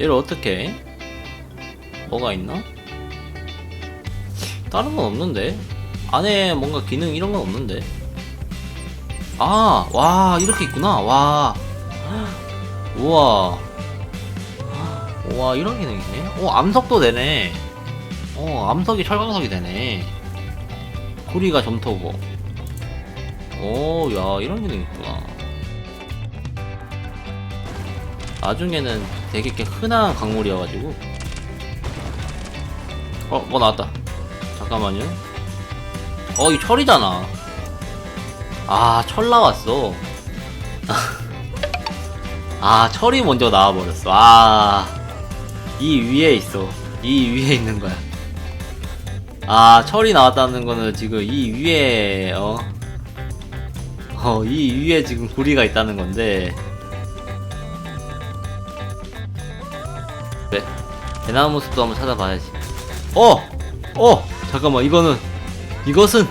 얘를 어떻게 해? 뭐가 있나? 다른 건 없는데? 안에 뭔가 기능 이런 건 없는데? 아, 와, 이렇게 있구나. 와. 우와. 우와, 이런 기능이 있네. 어, 암석도 되네. 어, 암석이 철광석이 되네. 구리가 점토고. 오, 야, 이런 기능이 있구나. 나중에는 되게 꽤 흔한 광물이어가지고. 어, 뭐 나왔다. 잠깐만요. 어, 이 철이잖아. 아, 철 나왔어. 아, 철이 먼저 나와버렸어. 아, 이 위에 있어. 이 위에 있는 거야. 아, 철이 나왔다는 거는 지금 이 위에, 어, 어, 이 위에 지금 구리가 있다는 건데. 그래. 대나무 숲도 한번 찾아봐야지. 어! 어! 잠깐만, 이거는, 이것은,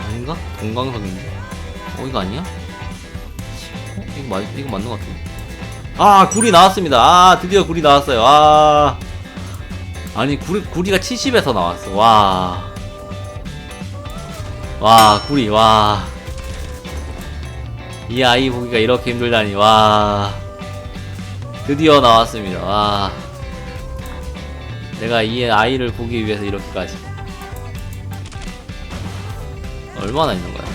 아닌가? 동광석인데? 어, 이거 아니야? 어? 이거 맞, 이거 맞는 것 같은데. 아, 구리 나왔습니다. 아, 드디어 구리 나왔어요. 아. 아니, 구리, 구리가 70에서 나왔어. 와. 와, 구리, 와. 이 아이 보기가 이렇게 힘들다니, 와. 드디어 나왔습니다. 와. 내가 이 아이를 보기 위해서 이렇게까지. 얼마나 있는 거야?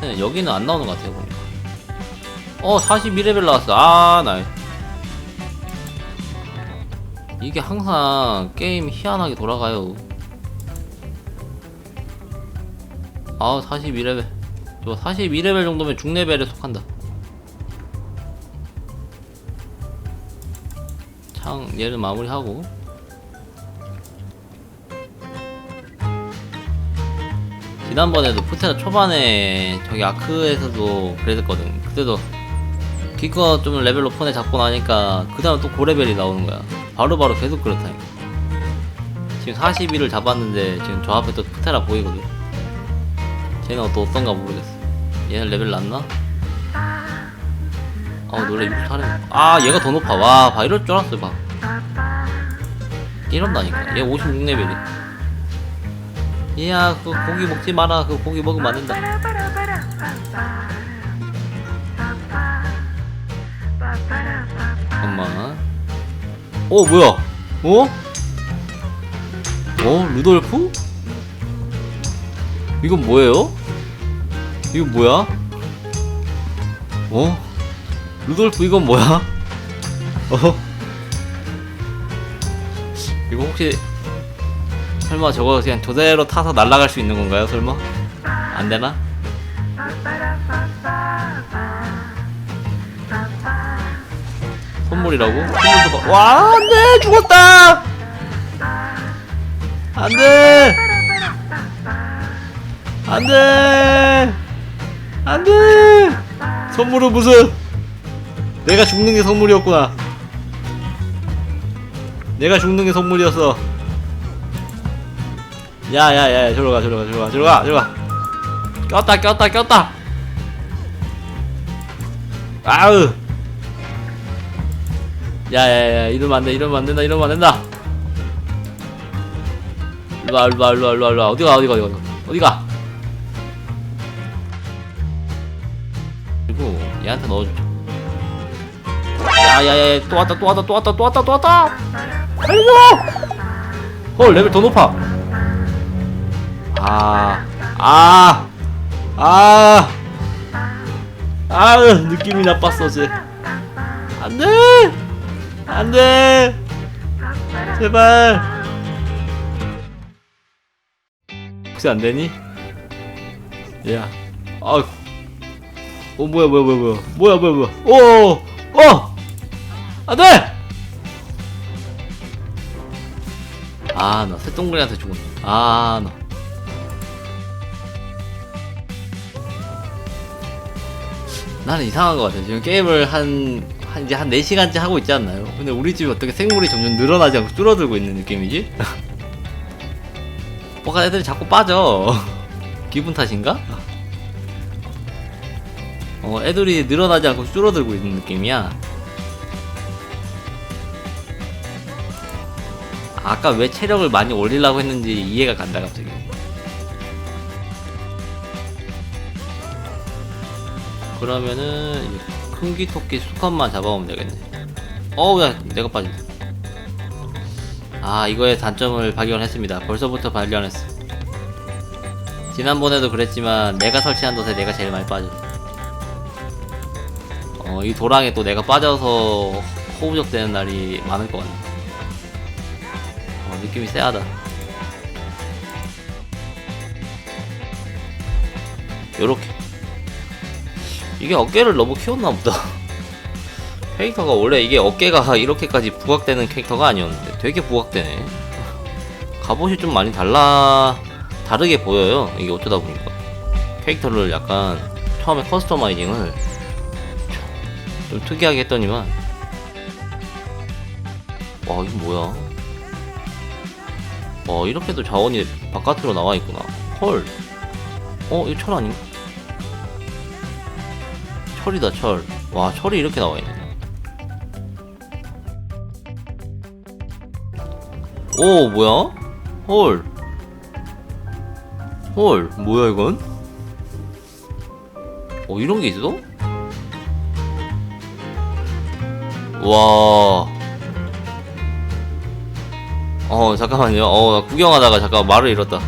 네, 여기는 안 나오는 것 같아요, 보니까. 어, 42레벨 나왔어. 아, 나. 이게 항상 게임 희한하게 돌아가요. 아, 42레벨. 저 42레벨 정도면 중레벨에 속한다. 창, 얘를 마무리하고. 지난번에도 푸테라 초반에 저기 아크에서도 그랬거든. 그때도 기껏 좀 레벨 높은 애 잡고 나니까 그 다음 또 고레벨이 나오는 거야. 바로 바로 계속 그렇다니까. 지금 42를 잡았는데 지금 저 앞에 또 푸테라 보이거든. 쟤는 또 어떤가 모르겠어. 얘는 레벨 낮나? 아 노래 64레벨. 아 얘가 더 높아. 와, 봐 이럴 줄 알았어 봐. 이런다니까. 얘 56레벨이. 얘야 그 고기 먹지 마라. 그 고기 먹으면 안 된다. 잠깐만. 어 뭐야? 어? 어 루돌프? 이건 뭐예요? 이건 뭐야? 어? 루돌프 이건 뭐야? 어? 이거 혹시 설마 저거 그냥 저대로 타서 날아갈 수 있는 건가요? 설마? 안 되나? 선물이라고? 선물도 봐. 와, 안 돼! 죽었다! 안 돼! 안 돼! 안 돼! 선물은 무슨? 내가 죽는 게 선물이었구나. 내가 죽는 게 선물이었어. 야, 야, 야, 저로 가, 저로 가, 저로 가, 저로 가, 저로 가. 꼈다, 꼈다, 꼈다. 아으. 야야야 이러면 안돼 이러면 안 된다 이러면 안 된다 일로와 일로와 일로와 일로와 일로와 어디가 어디가 어디가 어디가 그리고 얘한테 넣어주자 야야야 또 왔다 또 왔다 또 왔다 또 왔다 또 왔다. 살려줘 헐 레벨 더 높아. 아아 아. 아, 아, 느낌이 나빴어 쟤. 안돼! 안돼! 제발. 혹시 안되니? 야 아, 어 뭐야 뭐야 뭐야 뭐야. 뭐야 뭐야 뭐야. 오 어! 안돼! 아나 새똥구리한테 죽었네 아나 나는 이상한 것 같아 지금 게임을 한 한 이제 한 4시간째 하고 있지 않나요? 근데 우리 집이 어떻게 생물이 점점 늘어나지 않고 줄어들고 있는 느낌이지? 뭐가 애들이 자꾸 빠져 기분 탓인가? 어, 애들이 늘어나지 않고 줄어들고 있는 느낌이야. 아까 왜 체력을 많이 올리려고 했는지 이해가 간다 갑자기. 그러면은 큰기 토끼 수컷만 잡아오면 되겠네. 어우 야 내가 빠진다. 아 이거의 단점을 발견했습니다. 벌써부터 발견했어. 지난번에도 그랬지만 내가 설치한 덫에 내가 제일 많이 빠져. 어, 이 도랑에 또 내가 빠져서 호우적 되는 날이 많을 것 같네. 어, 느낌이 쎄하다. 요렇게. 이게 어깨를 너무 키웠나 보다. 캐릭터가 원래 이게 어깨가 이렇게까지 부각되는 캐릭터가 아니었는데 되게 부각되네. 갑옷이 좀 많이 달라 다르게 보여요. 이게 어쩌다 보니까 캐릭터를 약간 처음에 커스터마이징을 좀 특이하게 했더니만 와 이거 뭐야? 와 이렇게도 자원이 바깥으로 나와 있구나. 헐. 어 이거 철 아닌가? 철이다 철. 와 철이 이렇게 나와 있네. 오 뭐야? 헐. 헐 뭐야 이건? 어 이런 게 있어? 와. 어 잠깐만요. 어나 구경하다가 잠깐 말을 잃었다.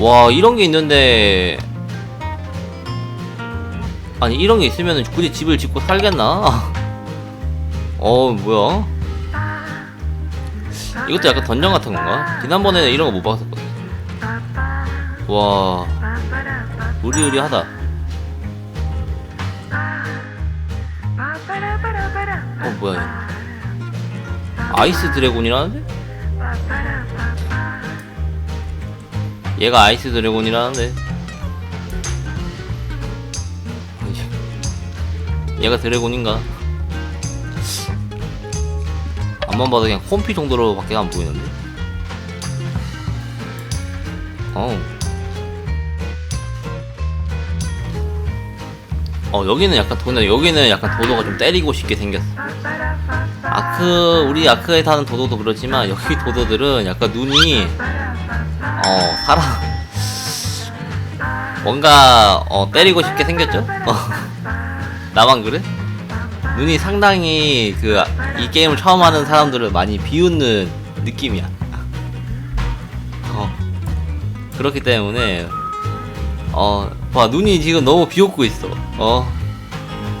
와 이런 게 있는데 아니 이런 게 있으면 굳이 집을 짓고 살겠나? 어 뭐야? 이것도 약간 던전 같은 건가? 지난번에는 이런 거 못 봤었거든. 와 의리의리하다. 어 뭐야? 얘. 아이스 드래곤이라는데? 얘가 아이스 드래곤이라는데? 얘가 드래곤인가? 앞만 봐도 그냥 콤피 정도로 밖에 안 보이는데? 어. 어 여기는 약간 도도 여기는 약간 도도가 좀 때리고 싶게 생겼어. 아크 우리 아크에 타는 도도도 그렇지만 여기 도도들은 약간 눈이 어 사람 뭔가 어 때리고 싶게 생겼죠? 어. 나만 그래? 눈이 상당히 그 이 게임을 처음 하는 사람들을 많이 비웃는 느낌이야. 어. 그렇기 때문에 어, 봐 눈이 지금 너무 비웃고 있어. 어.